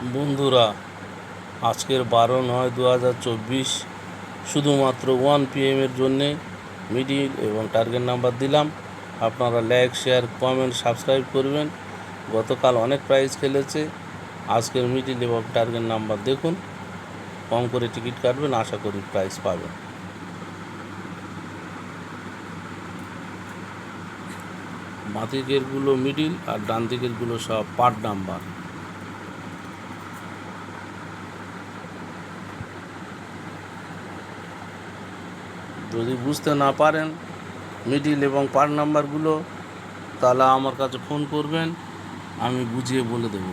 বন্ধুরা, আজকের বারো নয় দু হাজার চব্বিশ শুধুমাত্র ওয়ান পিএমের জন্যে মিডিল এবং টার্গেট নাম্বার দিলাম। আপনারা লাইক, শেয়ার, কমেন্ট, সাবস্ক্রাইব করবেন। গতকাল অনেক প্রাইজ খেলেছে। আজকের মিডিল এবং টার্গেট নাম্বার দেখুন। কম করে টিকিট কাটবেন, আশা করি প্রাইজ পাবেন। বাঁ দিকেরগুলো মিডিল আর ডান দিকেরগুলো সব পার্ট নাম্বার যদি বুঝতে না পারেন মিডিল এবং পার নাম্বারগুলো, তাহলে আমার কাছে ফোন করবেন, আমি বুঝিয়ে বলে দেবো।